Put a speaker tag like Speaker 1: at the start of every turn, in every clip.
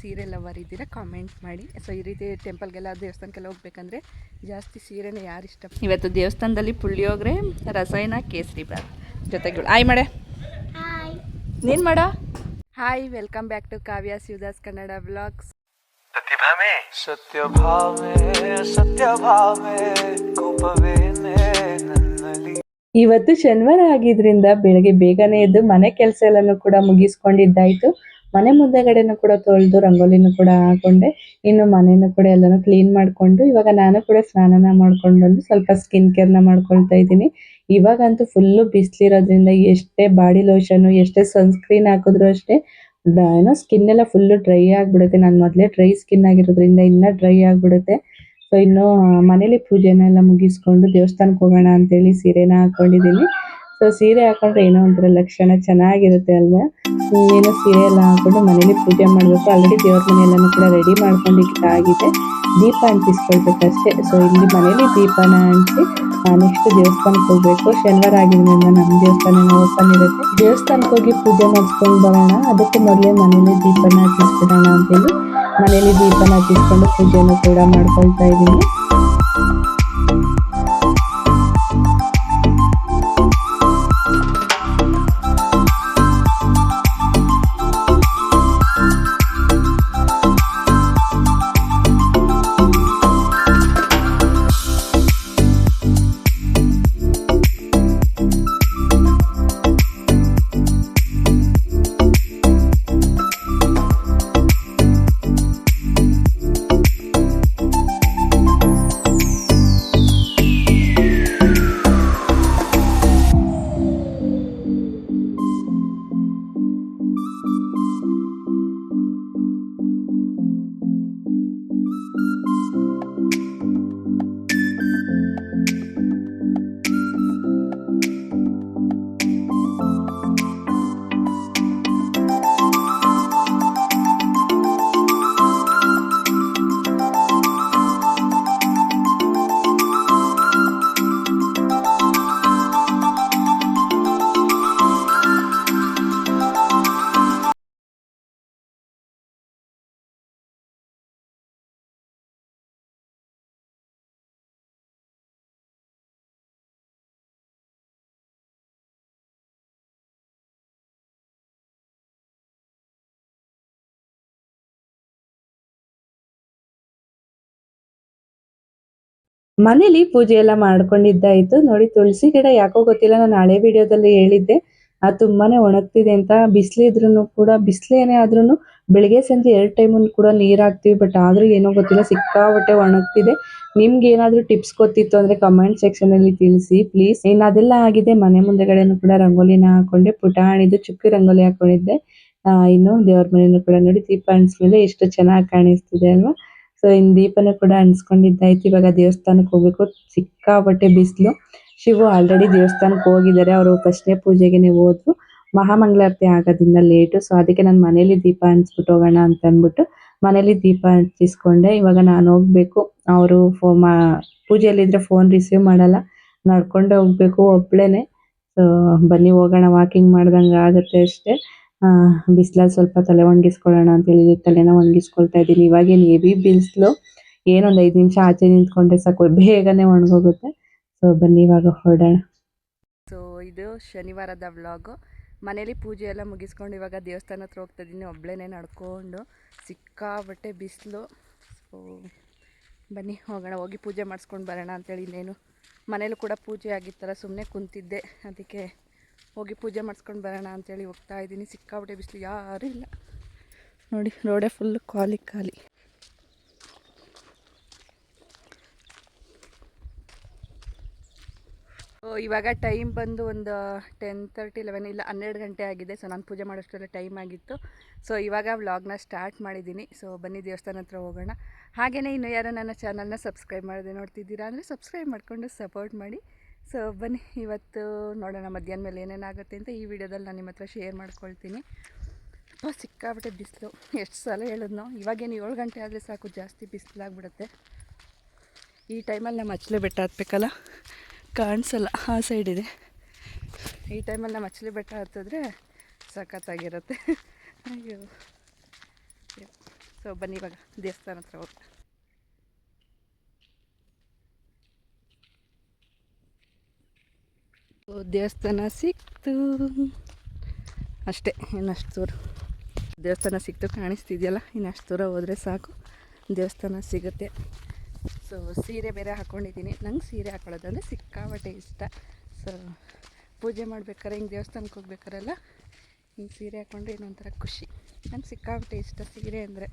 Speaker 1: ಸೀರೆ ಲವರ್ ಇದ್ದೀರಾ ಕಾಮೆಂಟ್ ಮಾಡಿ. ಸೊ ಈ ರೀತಿ ಟೆಂಪಲ್ಗೆಲ್ಲ ದೇವಸ್ಥಾನಕ್ಕೆಲ್ಲ ಹೋಗ್ಬೇಕಂದ್ರೆ ಜಾಸ್ತಿ ಸೀರೆನ ಯಾರು ಇಷ್ಟ ಇವತ್ತು ದೇವಸ್ಥಾನದಲ್ಲಿ ಪುಳಿಯೋಗ್ರೆ ರಸಾಯನ ಕೇಸರಿ ಬಾತ್ ಜೊತೆಗಳು. ಆಯ್ ಮಾಡೆ. ನೀನು ಮಾಡ? Hi welcome back to Kavya Shivadas Kannada blogs
Speaker 2: ಕೋಪವೇನೆ ನನ್ನಲ್ಲಿ.
Speaker 1: ಇವತ್ತು ಶನಿವಾರ ಆಗಿದ್ರಿಂದ ಬೆಳಗ್ಗೆ ಬೇಗನೆ ಎದ್ದು ಮನೆ ಕೆಲಸ ಎಲ್ಲಾನು ಕೂಡ ಮುಗಿಸ್ಕೊಂಡಿದ್ದಾಯ್ತು. ಮನೆ ಮುಂದೆಗಡೆನೂ ಕೂಡ ತೊಳೆದು ರಂಗೋಲಿನೂ ಕೂಡ ಹಾಕೊಂಡೆ. ಇನ್ನು ಮನೆನೂ ಕೂಡ ಎಲ್ಲಾನು ಕ್ಲೀನ್ ಮಾಡ್ಕೊಂಡು, ಇವಾಗ ನಾನು ಕೂಡ ಸ್ನಾನನ ಮಾಡ್ಕೊಂಡು ಬಂದು ಸ್ವಲ್ಪ ಸ್ಕಿನ್ ಕೇರ್ನ ಮಾಡ್ಕೊಳ್ತಾ ಇದ್ದೀನಿ. ಇವಾಗಂತೂ ಫುಲ್ಲು ಬಿಸಿಲಿರೋದ್ರಿಂದ ಎಷ್ಟೇ ಬಾಡಿ ಲೋಷನ್ ಎಷ್ಟೇ ಸನ್ಸ್ಕ್ರೀನ್ ಹಾಕಿದ್ರು ಅಷ್ಟೇ ಏನೋ ಸ್ಕಿನ್ ಎಲ್ಲ ಫುಲ್ಲು ಡ್ರೈ ಆಗ್ಬಿಡುತ್ತೆ. ನಾನು ಮೊದಲೇ ಡ್ರೈ ಸ್ಕಿನ್ ಆಗಿರೋದ್ರಿಂದ ಇನ್ನೂ ಡ್ರೈ ಆಗ್ಬಿಡುತ್ತೆ. ಸೊ ಇನ್ನು ಮನೇಲಿ ಪೂಜೆನ ಎಲ್ಲ ಮುಗಿಸ್ಕೊಂಡು ದೇವಸ್ಥಾನಕ್ಕೆ ಹೋಗೋಣ ಅಂತೇಳಿ ಸೀರೆನ ಹಾಕೊಂಡಿದ್ದೀನಿ. ಸೊ ಸೀರೆ ಹಾಕೊಂಡ್ರೆ ಏನೋ ಒಂಥರ ಲಕ್ಷಣ ಚೆನ್ನಾಗಿರುತ್ತೆ ಅಲ್ವಾ? ಏನೋ ಸೀರೆ ಎಲ್ಲ ಹಾಕೊಂಡು ಮನೇಲಿ ಪೂಜೆ ಮಾಡಬೇಕು. ಆಲ್ರೆಡಿ ದೇವ್ರ ಮನೆಯೆಲ್ಲನೂ ಕೂಡ ರೆಡಿ ಮಾಡ್ಕೊಂಡಿಕ್ಕೆ ಆಗಿದೆ ದೀಪ ಅಂಟಿಸ್ಕೊಳ್ಬೇಕಷ್ಟೇ. ಸೊ ಇಲ್ಲಿ ಮನೇಲಿ ದೀಪನ ಅಂಟಿಸಿ ನೆಕ್ಸ್ಟ್ ದೇವಸ್ಥಾನಕ್ಕೆ ಹೋಗ್ಬೇಕು. ಶನಿವಾರ ಆಗಿರೋದ್ರಿಂದ ನಮ್ಮ ದೇವಸ್ಥಾನ ಓಪನ್ ಇರುತ್ತೆ. ದೇವಸ್ಥಾನಕ್ಕೆ ಹೋಗಿ ಪೂಜೆ ಮಾಡಿಸ್ಕೊಂಡು ಬರೋಣ. ಅದಕ್ಕೆ ಮೊದಲೇ ಮನೇಲಿ ದೀಪನ ಹಚ್ಚಿಸ್ಬಿಡೋಣ ಅಂತೇಳಿ ಮನೇಲಿ ದೀಪನ ಹಾಕಿಸ್ಕೊಂಡು ಪೂಜೆನೂ ಕೂಡ ಮಾಡ್ಕೊಳ್ತಾ ಇದ್ದೀನಿ. ಮನೇಲಿ ಪೂಜೆ ಎಲ್ಲ ಮಾಡ್ಕೊಂಡಿದ್ದಾಯ್ತು. ನೋಡಿ ತುಳಸಿ ಗಿಡ ಯಾಕೋ ಗೊತ್ತಿಲ್ಲ ನಾನು ಹಳೆ ವಿಡಿಯೋದಲ್ಲಿ ಹೇಳಿದ್ದೆ. ಅದು ತುಂಬಾನೇ ಒಣಗ್ತಿದೆ ಅಂತ. ಬಿಸಿಲಿದ್ರು ಕೂಡ ಬಿಸಿಲೇನೇ ಆದ್ರೂ ಬೆಳಿಗ್ಗೆ ಸಂಜೆ ಎರಡು ಟೈಮು ಕೂಡ ನೀರ್ ಹಾಕ್ತಿವಿ. ಬಟ್ ಆದ್ರೂ ಏನೋ ಗೊತ್ತಿಲ್ಲ ಸಿಕ್ಕಾಪಟ್ಟೆ ಒಣಗ್ತಿದೆ. ನಿಮ್ಗೆ ಏನಾದ್ರೂ ಟಿಪ್ಸ್ ಗೊತ್ತಿತ್ತು ಅಂದ್ರೆ ಕಮೆಂಟ್ ಸೆಕ್ಷನ್ ಅಲ್ಲಿ ತಿಳಿಸಿ ಪ್ಲೀಸ್ ಇನ್ನು ಅದೆಲ್ಲ ಆಗಿದೆ ಮನೆ ಮುಂದೆಗಡೆನೂ ಕೂಡ ರಂಗೋಲಿನ ಹಾಕೊಂಡೆ ಪುಟಾಣಿದು ಚುಕ್ಕಿ ರಂಗೋಲಿ ಹಾಕೊಂಡಿದ್ದೆ. ಆ, ಇನ್ನು ದೇವ್ರ ಮನೆಯನ್ನು ಕೂಡ ನೋಡಿ ದೀಪ ಮೇಲೆ ಎಷ್ಟು ಚೆನ್ನಾಗಿ ಕಾಣಿಸ್ತಿದೆ ಅಲ್ವಾ? ಸೊ ಇನ್ ದೀಪನ ಕೂಡ ಅನ್ಸ್ಕೊಂಡಿದ್ದಾಯ್ತು. ಇವಾಗ ದೇವಸ್ಥಾನಕ್ಕೆ ಹೋಗ್ಬೇಕು. ಸಿಕ್ಕಾಪಟ್ಟೆ ಬಿಸಿಲು. ಶಿವು ಆಲ್ರೆಡಿ ದೇವಸ್ಥಾನಕ್ಕೆ ಹೋಗಿದ್ದಾರೆ. ಅವರು ಫಸ್ಟ್ನೇ ಪೂಜೆಗೆನೆ ಹೋದ್ರು. ಮಹಾಮಂಗಳಾರತಿ ಆಗೋದ್ರಿಂದ ಲೇಟು ಸೊ ಅದಕ್ಕೆ ನಾನು ಮನೇಲಿ ದೀಪ ಹಂಚ್ಬಿಟ್ಟು ಹೋಗೋಣ ಅಂತ ಅಂದ್ಬಿಟ್ಟು ಮನೇಲಿ ದೀಪ ಹಂಚಿಸ್ಕೊಂಡೆ ಇವಾಗ ನಾನು ಹೋಗ್ಬೇಕು. ಅವರು ಫೋ, ಮಾ, ಪೂಜೆಯಲ್ಲಿದ್ರೆ ಫೋನ್ ರಿಸೀವ್ ಮಾಡಲ್ಲ. ನಡ್ಕೊಂಡೇ ಹೋಗ್ಬೇಕು ಒಬ್ಳೇನೆ. ಸೊ ಬನ್ನಿ ಹೋಗೋಣ. ವಾಕಿಂಗ್ ಮಾಡ್ದಂಗೆ ಆಗುತ್ತೆ ಅಷ್ಟೇ. ಬಿಸಿಲಲ್ಲಿ ಸ್ವಲ್ಪ ತಲೆ ಒಣಗಿಸ್ಕೊಳ್ಳೋಣ ಅಂತೇಳಿ ತಲೆನ ಒಣಗಿಸ್ಕೊಳ್ತಾ ಇದ್ದೀನಿ. ಇವಾಗೇನು ಹೆವಿ ಬಿಸಿಲು. ಏನೊಂದು ಐದು ನಿಮಿಷ ಆಚೆ ನಿಂತ್ಕೊಂಡ್ರೆ ಸಾಕು, ಬೇಗನೆ ಒಣಗೋಗುತ್ತೆ. ಸೊ ಬನ್ನಿ, ಇವಾಗ ಹೊರಡೋಣ. ಸೊ ಇದು ಶನಿವಾರದ ವ್ಲಾಗು. ಮನೇಲಿ ಪೂಜೆ ಎಲ್ಲ ಮುಗಿಸ್ಕೊಂಡು ಇವಾಗ ದೇವಸ್ಥಾನ ಹತ್ರ ಹೋಗ್ತಾ ಇದ್ದೀನಿ. ಒಬ್ಬಳೇನೆ ನಡ್ಕೊಂಡು ಸಿಕ್ಕಾಬಟ್ಟೆ ಬಿಸಿಲು. ಸೊ ಬನ್ನಿ, ಹೋಗೋಣ. ಹೋಗಿ ಪೂಜೆ ಮಾಡಿಸ್ಕೊಂಡು ಬರೋಣ ಅಂತೇಳಿ ಇನ್ನೇನು. ಮನೇಲೂ ಕೂಡ ಪೂಜೆ ಆಗಿತ್ತಲ್ಲ ಸುಮ್ಮನೆ ಕುಂತಿದ್ದೆ. ಅದಕ್ಕೆ ಹೋಗಿ ಪೂಜೆ ಮಾಡಿಸ್ಕೊಂಡು ಬರೋಣ ಅಂತೇಳಿ ಹೋಗ್ತಾ ಇದ್ದೀನಿ. ಸಿಕ್ಕಾಬಿಟ್ಟೆ ಬಿಸಿಲು ಯಾರೂ ಇಲ್ಲ. ನೋಡಿ, ರೋಡೇ ಫುಲ್ ಖಾಲಿ ಖಾಲಿ. ಇವಾಗ ಟೈಮ್ ಬಂದು ಒಂದು ಟೆನ್ ತರ್ಟಿ ಲೆವೆನ್ ಇಲ್ಲ ಹನ್ನೆರಡು ಗಂಟೆ ಆಗಿದೆ. ಸೊ ನಾನು ಪೂಜೆ ಮಾಡೋಷ್ಟೆಲ್ಲ ಟೈಮ್ ಆಗಿತ್ತು. ಸೊ ಇವಾಗ ವ್ಲಾಗ್ನ ಸ್ಟಾರ್ಟ್ ಮಾಡಿದ್ದೀನಿ. ಸೊ ಬನ್ನಿ ದೇವಸ್ಥಾನ ಹತ್ರ ಹೋಗೋಣ. ಹಾಗೆಯೇ ಇನ್ನು ಯಾರೋ ನನ್ನ ಚಾನಲ್ನ ಸಬ್ಸ್ಕ್ರೈಬ್ ಮಾಡಿದೆ ನೋಡ್ತಿದ್ದೀರಾ ಅಂದರೆ ಸಬ್ಸ್ಕ್ರೈಬ್ ಮಾಡಿಕೊಂಡು ಸಪೋರ್ಟ್ ಮಾಡಿ. ಸೊ ಬನ್ನಿ, ಇವತ್ತು ನೋಡೋಣ ಮಧ್ಯಾಹ್ನ ಮೇಲೆ ಏನೇನಾಗುತ್ತೆ ಅಂತ ಈ ವಿಡಿಯೋದಲ್ಲಿ ನಾನು ನಿಮ್ಮ ಹತ್ರ ಶೇರ್ ಮಾಡ್ಕೊಳ್ತೀನಿ. ತುಂಬ ಸಿಕ್ಕಾಬಿಟ್ಟೆ ಬಿಸಿಲು. ಎಷ್ಟು ಸಲ ಹೇಳಿದ್ನೋ? ಇವಾಗೇನು ಏಳು ಗಂಟೆ ಆದರೆ ಸಾಕು, ಜಾಸ್ತಿ ಬಿಸಿಲಾಗ್ಬಿಡುತ್ತೆ. ಈ ಟೈಮಲ್ಲಿ ನಮ್ಮ ಅಚ್ಚಲೆ ಬೆಟ್ಟ ಹತ್ಬೇಕಲ್ಲ? ಕಾಣಿಸಲ್ಲ, ಆ ಸೈಡ್ ಇದೆ. ಈ ಟೈಮಲ್ಲಿ ನಮ್ಮ ಅಚ್ಚಲೆ ಬೆಟ್ಟ ಹತ್ತಿದ್ರೆ ಸಖತ್ತಾಗಿರುತ್ತೆ. ಅಯ್ಯೋ.
Speaker 3: ಸೊ ಬನ್ನಿ ಇವಾಗ ದೇವಸ್ಥಾನ ಹತ್ರ ಹೋಗ್ತಾ ದೇವಸ್ಥಾನ ಸಿಕ್ತು. ಅಷ್ಟೇ, ಇನ್ನಷ್ಟು ದೂರ. ದೇವಸ್ಥಾನ ಸಿಕ್ತು, ಕಾಣಿಸ್ತಿದೆಯಲ್ಲ, ಇನ್ನಷ್ಟು ದೂರ ಹೋದರೆ ಸಾಕು. ದೇವಸ್ಥಾನ ಸಿಗುತ್ತೆ. ಸೊ ಸೀರೆ ಬೇರೆ ಹಾಕ್ಕೊಂಡಿದ್ದೀನಿ ನಂಗೆ ಸೀರೆ ಹಾಕೊಳ್ಳೋದಂದ್ರೆ ಸಿಕ್ಕಾಪಟ್ಟೆ ಇಷ್ಟ. ಸೊ ಪೂಜೆ ಮಾಡ್ಬೇಕಾರೆ ಹಿಂಗೆ ದೇವಸ್ಥಾನಕ್ಕೆ ಹೋಗ್ಬೇಕಾರೆಲ್ಲ, ಹಿಂಗೆ ಸೀರೆ ಹಾಕ್ಕೊಂಡ್ರೆ ಇನ್ನೊಂಥರ ಖುಷಿ. ನಂಗೆ ಸಿಕ್ಕಾಪಟ್ಟೆ ಇಷ್ಟ ಸೀರೆ ಅಂದರೆ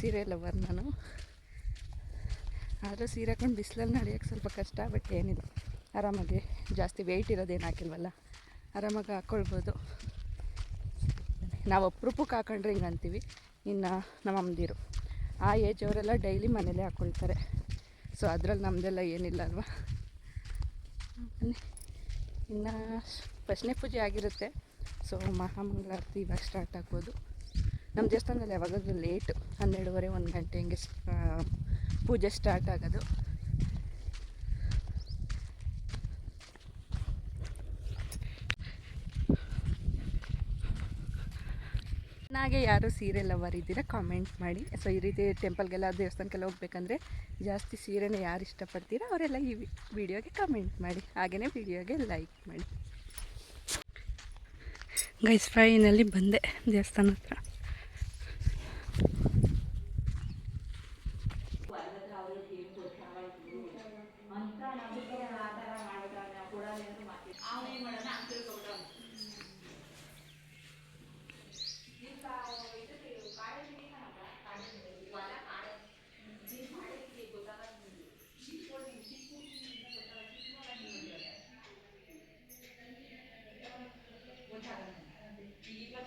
Speaker 3: ಸೀರೆ ಲವರ್ ನಾನು. ಆದರೂ ಸೀರೆ ಹಾಕೊಂಡು ಬಿಸಿಲಲ್ಲಿ ನಡೆಯೋಕ್ಕೆ ಸ್ವಲ್ಪ ಕಷ್ಟ ಬಟ್ ಏನಿಲ್ಲ. ಆರಾಮಾಗಿ ಜಾಸ್ತಿ ವೆಯ್ಟ್ ಇರೋದೇನು ಹಾಕಿಲ್ವಲ್ಲ, ಆರಾಮಾಗಿ ಹಾಕ್ಕೊಳ್ಬೋದು ನಾವು ಅಪ್ರೂಪಕ್ಕೆ ಹಾಕೊಂಡ್ರೆ ಹಿಂಗೆ ಅಂತೀವಿ. ಇನ್ನು ನಮ್ಮ ಅಮ್ಮದಿರು ಆ ಏಜ್ ಅವರೆಲ್ಲ ಡೈಲಿ ಮನೇಲೇ ಹಾಕ್ಕೊಳ್ತಾರೆ ಸೊ ಅದ್ರಲ್ಲಿ ನಮ್ಮದೆಲ್ಲ ಏನಿಲ್ಲ ಅಲ್ವಾ? ಇನ್ನು ಪ್ರಶ್ನೆ ಪೂಜೆ ಆಗಿರುತ್ತೆ. ಸೊ ಮಹಾಮಂಗಳಾರತಿ ಇವಾಗ ಸ್ಟಾರ್ಟ್ ಆಗ್ಬೋದು. ನಮ್ಮ ದೇವಸ್ಥಾನದಲ್ಲಿ ಯಾವಾಗಾದ್ರೂ ಲೇಟು ಹನ್ನೆರಡುವರೆ, ಒಂದು ಗಂಟೆ ಹಿಂಗೆ ಪೂಜೆ ಸ್ಟಾರ್ಟ್ ಆಗೋದು. ನಾಗೆ ಯಾರು ಸೀರೆ ಲವರ್ ಇದ್ದೀರಾ ಕಾಮೆಂಟ್ ಮಾಡಿ. ಸೊ ಈ ರೀತಿ ಟೆಂಪಲ್ಗೆಲ್ಲ ದೇವಸ್ಥಾನಕ್ಕೆಲ್ಲ ಹೋಗ್ಬೇಕಂದ್ರೆ ಜಾಸ್ತಿ ಸೀರೆನ ಯಾರು ಇಷ್ಟಪಡ್ತೀರಾ ಅವರೆಲ್ಲ ಈ ವಿಡಿಯೋಗೆ ಕಮೆಂಟ್ ಮಾಡಿ. ಹಾಗೆಯೇ ವಿಡಿಯೋಗೆ ಲೈಕ್ ಮಾಡಿ. ಗೈಸ್ ಫ್ರೈನಲ್ಲಿ ಬಂದೆ ದೇವಸ್ಥಾನ ಹತ್ರ. She, but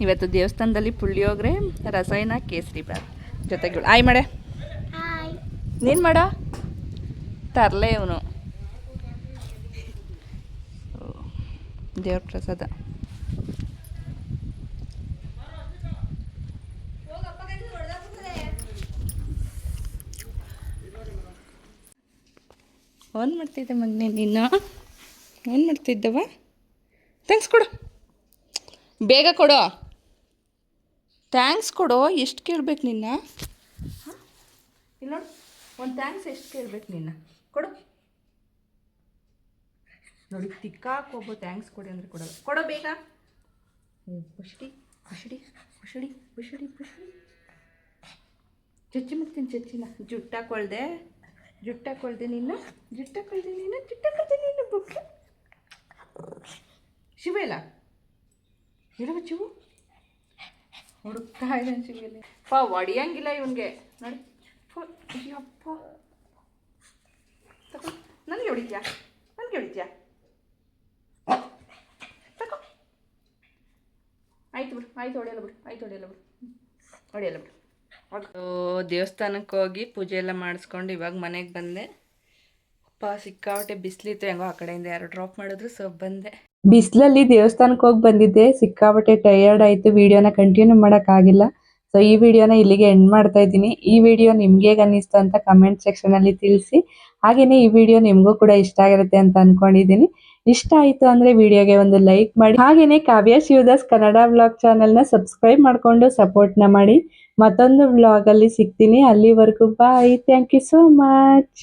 Speaker 3: ಇವತ್ತು ದೇವಸ್ಥಾನದಲ್ಲಿ ಪುಳಿಯೋಗರೆ ರಸಾಯನ ಕೇಸರಿ ಬಾತ್ ಜೊತೆಗೆ ಆಯ್ ಮಾಡೆ. ನೀನು ಮಾಡ. ತರಲೆ ಇವನು. ದೇವ್ರ ಪ್ರಸಾದ. ಫೋನ್ ಮಾಡ್ತಿದ್ದೆ ಮಗನೇ ನೀನು ಏನು ಮಾಡ್ತಿದ್ದವ? ಥ್ಯಾಂಕ್ಸ್ ಕೊಡು. ಬೇಗ ಕೊಡು. ಥ್ಯಾಂಕ್ಸ್ ಕೊಡು. ಎಷ್ಟು ಕೇಳಬೇಕು ನಿನ್ನ? ಇಲ್ಲ ಒಂದು ಥ್ಯಾಂಕ್ಸ್ ಎಷ್ಟು ಕೇಳಬೇಕು ನಿನ್ನ? ಕೊಡು. ನೋಡಿ ತಿಕ್ಕಾಕೋಬ ಥ್ಯಾಂಕ್ಸ್ ಕೊಡಿ ಅಂದರೆ ಕೊಡೋದು ಕೊಡೋ ಬೇಗ. ಹುಷಡಿ ಹುಷಡಿ ಹುಷಡಿ ಹುಷಡಿ ಪುಷಡಿ ಚಚ್ಚಿ ಮಾಡ್ತೀನಿ ಚಚ್ಚಿನ ಜುಟ್ಟಾಕೊಳ್ದೆ ಜುಟ್ಟಾಕೊಳ್ದೆ ನಿನ್ನ. ಜುಟ್ಟಾಕೊಳ್ದೆ ನಿನ್ನ. ಜುಟ್ಟಾಕೊಳ್ದೆ ನಿನ್ನ. ಬುಕ್ಕ. ಶಿವ ಇಲ್ಲ? ಇರುವ ಚಿವು ಹುಡುಕ್ತಾ ಇದ್ದಾನೆ ಶಿವಲ್ಲಿ ಪಾ, ಒಡಿಯಂಗಿಲ್ಲ ಇವನಿಗೆ. ನೋಡಿ. ಅಯ್ಯಪ್ಪ. ತಗೋ. ನನಗೆ ಹೊಡಿತೀಯಾ? ನನಗೆ ಹೊಡಿತೀಯಾ? ತಗೋ. ಆಯ್ತು ಬಿಡು, ಆಯ್ತು, ಹೊಡೆಯಲ್ಲ ಬಿಡು, ಆಯ್ತು, ಹೊಡೆಯಲ್ಲ ಬಿಡು. ಹೊಡೆಯಲ್ಲ ಬಿಡು.
Speaker 1: ದೇವಸ್ಥಾನಕ್ಕೆ ಹೋಗಿ ಪೂಜೆ ಎಲ್ಲ ಮಾಡಿಸ್ಕೊಂಡು ಇವಾಗ ಮನೆಗೆ ಬಂದೆ. ಅಪ್ಪ ಸಿಕ್ಕಾಪಟ್ಟೆ ಬಿಸಿಲಿತ್ತು. ಹೆಂಗೋ ಆ ಕಡೆಯಿಂದ ಯಾರು ಡ್ರಾಪ್ ಮಾಡಿದ್ರು ಸೊ ಬಂದೆ. ಬಿಸಿಲಲ್ಲಿ ದೇವಸ್ಥಾನಕ್ಕೆ ಹೋಗಿ ಬಂದಿದ್ದೆ. ಸಿಕ್ಕಾಪಟ್ಟೆ ಟಯರ್ಡ್ ಆಯ್ತು. ವಿಡಿಯೋನ ಕಂಟಿನ್ಯೂ ಮಾಡೋಕ್ಕಾಗಿಲ್ಲ ಸೊ ಈ ವಿಡಿಯೋನ ಇಲ್ಲಿಗೆ ಎಂಡ್ ಮಾಡ್ತಾ ಇದ್ದೀನಿ. ಈ ವಿಡಿಯೋ ನಿಮ್ಗೆ ಹೇಗೆ ಅನ್ನಿಸ್ತು ಅಂತ ಕಮೆಂಟ್ ಸೆಕ್ಷನ್ ಅಲ್ಲಿ ತಿಳಿಸಿ. ಹಾಗೇನೆ ಈ ವಿಡಿಯೋ ನಿಮಗೂ ಕೂಡ ಇಷ್ಟ ಆಗಿರುತ್ತೆ ಅಂತ ಅನ್ಕೊಂಡಿದ್ದೀನಿ. ಇಷ್ಟ ಆಯ್ತು ಅಂದ್ರೆ ವಿಡಿಯೋಗೆ ಒಂದು ಲೈಕ್ ಮಾಡಿ. ಹಾಗೇನೆ ಕಾವ್ಯ ಶಿವದಾಸ್ ಕನ್ನಡ ಬ್ಲಾಗ್ನ ಸಬ್ಸ್ಕ್ರೈಬ್ ಮಾಡ್ಕೊಂಡು ಸಪೋರ್ಟ್ನ ಮಾಡಿ. ಮತ್ತೊಂದು ಬ್ಲಾಗ್ ಅಲ್ಲಿ ಸಿಗ್ತೀನಿ. ಅಲ್ಲಿವರೆಗೂ bye thank you so much